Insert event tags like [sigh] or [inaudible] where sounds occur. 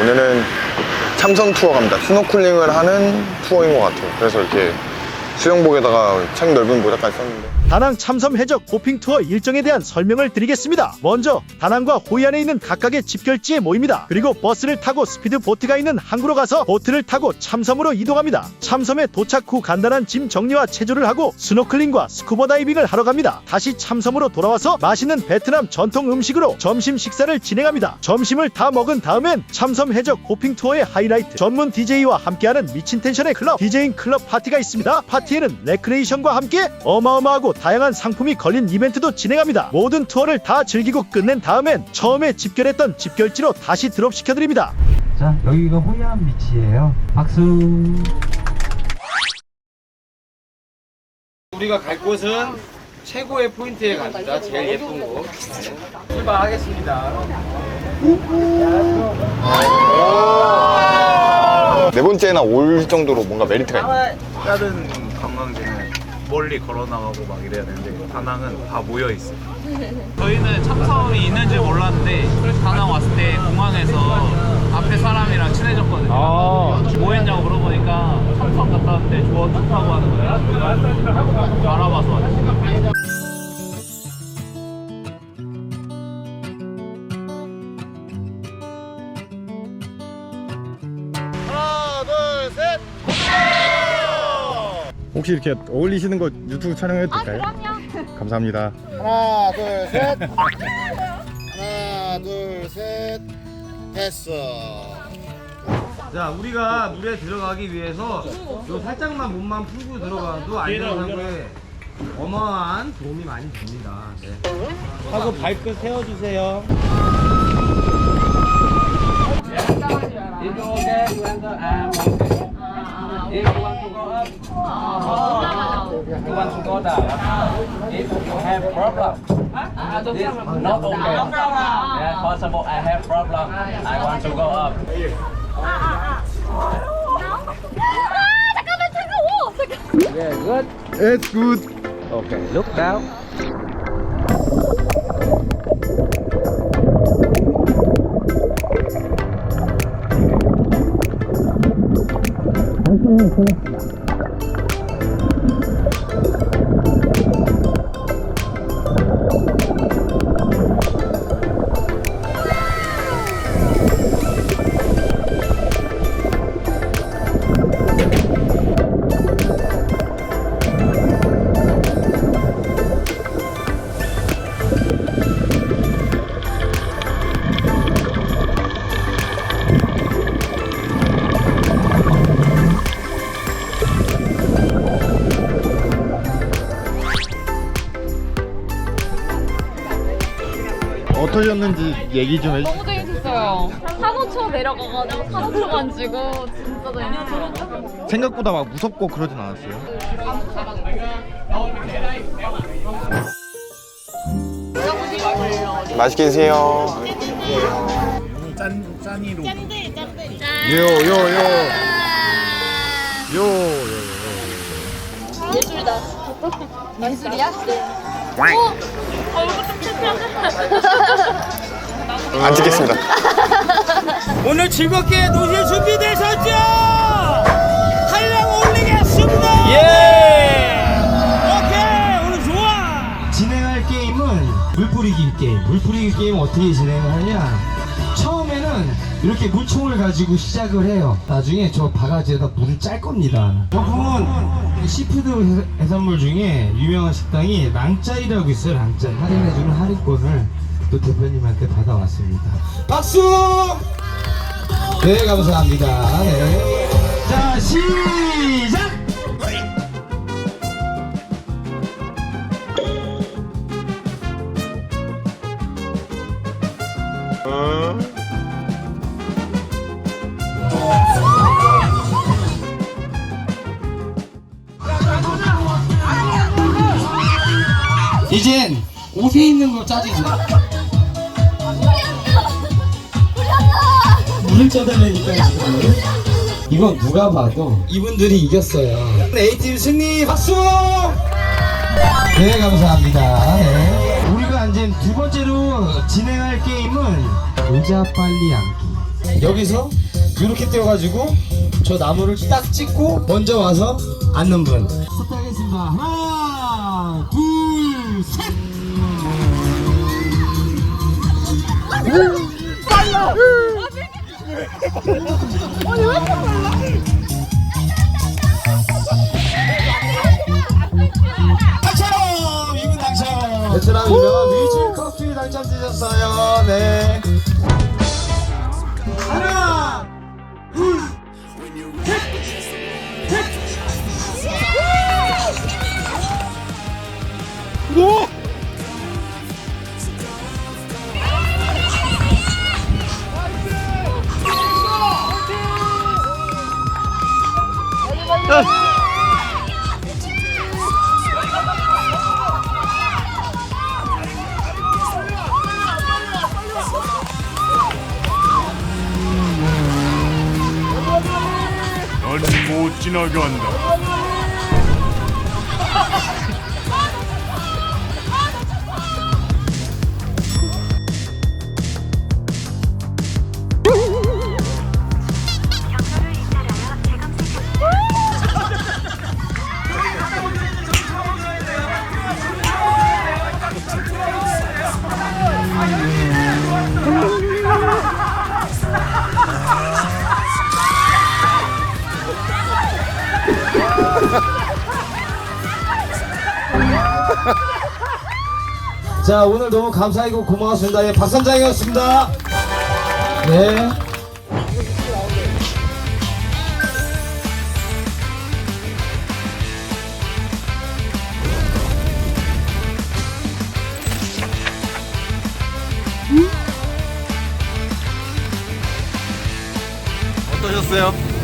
오늘은 참선 투어 갑니다. 스노클링을 하는 투어인 것 같아요. 그래서 이렇게 수영복에다가 책 넓은 모자까지 썼는데 다낭 참섬 해적 호핑 투어 일정에 대한 설명을 드리겠습니다. 먼저 다낭과 호이 안에 있는 각각의 집결지에 모입니다. 그리고 버스를 타고 스피드 보트가 있는 항구로 가서 보트를 타고 참섬으로 이동합니다. 참섬에 도착 후 간단한 짐 정리와 체조를 하고 스노클링과 스쿠버 다이빙을 하러 갑니다. 다시 참섬으로 돌아와서 맛있는 베트남 전통 음식으로 점심 식사를 진행합니다. 점심을 다 먹은 다음엔 참섬 해적 호핑 투어의 하이라이트 전문 DJ와 함께하는 미친 텐션의 클럽 DJ인 클럽 파티가 있습니다. 파티에는 레크레이션과 함께 어마어마하고 다양한 상품이 걸린 이벤트도 진행합니다. 모든 투어를 다 즐기고 끝낸 다음엔 처음에 집결했던 집결지로 다시 드롭시켜드립니다. 자, 여기가 호이안 비치예요. 박수. 우리가 갈 곳은 최고의 포인트에 갑니다. 제일 예쁜 곳. 네. 출발하겠습니다. 네 번째나 올 정도로 뭔가 메리트가 있나요? 다른 관광지는 멀리 걸어 나가고 막 이래야 되는데 다낭은 다 모여 있어. [laughs] 저희는 참섬이 있는지 몰랐는데 다낭 왔을 때 공항에서 앞에 사람이랑 친해졌거든요. 뭐 했냐고 물어보니까 참섬 갔다 왔는데 조언 좋다고 하는 거예요. 알아봐서 왔어요. 혹시 이렇게 어울리시는 거 유튜브 촬영해도 될까요? 아 그럼요 감사합니다 하나 둘 셋 하나 둘 셋 됐어 자, 우리가 물에 들어가기 위해서 요 살짝만 몸만 풀고 들어가도 안전하고에 어마어마한 도움이 많이 됩니다. 네. 하고 발끝 세워주세요. If you want to go up, you want to go down. If you have problem, this not okay. Yeah, possible I have problem, I want to go up. Yeah, good. It's good. Okay, look down. 能听见 어떠셨는지 얘기 좀 해주세요 너무 재밌었어요. 산호초 내려가가지고 산호초 만지고 진짜 재밌었어요. 생각보다 막 무섭고 그러진 않았어요 맛있게 드세요 짠 짠이로. 요요요 요. 예술이다. [laughs] 예술이야? 네. 안 찍겠습니다 오늘 즐겁게 노실 준비되셨죠? 한량 올리겠습니다! 예! 오케이! 오늘 좋아! 진행할 게임은 물뿌리기 게임. 물뿌리기 게임 어떻게 진행을 하냐? 처음에는 이렇게 물총을 가지고 시작을 해요. 나중에 저 바가지에다 물을 짤 겁니다. 저분 시푸드 해- 해산물 중에 유명한 식당이 랑짜이라고 있어요. 랑짜이 할인해주는 할인권을 또 대표님한테 받아왔습니다. 박수! 네 감사합니다. 네. 자 시작! 이젠 옷에 있는 거 짜증나. 물을 쪄달라니까 지금. 이건 누가 봐도 이분들이 이겼어요. A팀 승리 박수! 네 감사합니다. 네. 우리가 이제 두 번째로 진행할 게임은 의자 빨리 앉기. 여기서 이렇게 떼어가지고 저 나무를 딱 찍고 먼저 와서 앉는 분. 스타하겠습니다. 하나, 당첨! 이분 당첨! 베트남 유명한 위즐 커피 당첨되셨어요. 네. 하나, 둘, Gundam. [laughs] 자 오늘 너무 감사하고 고마웠습니다. 예, 박선장이었습니다. 네. 어떠셨어요?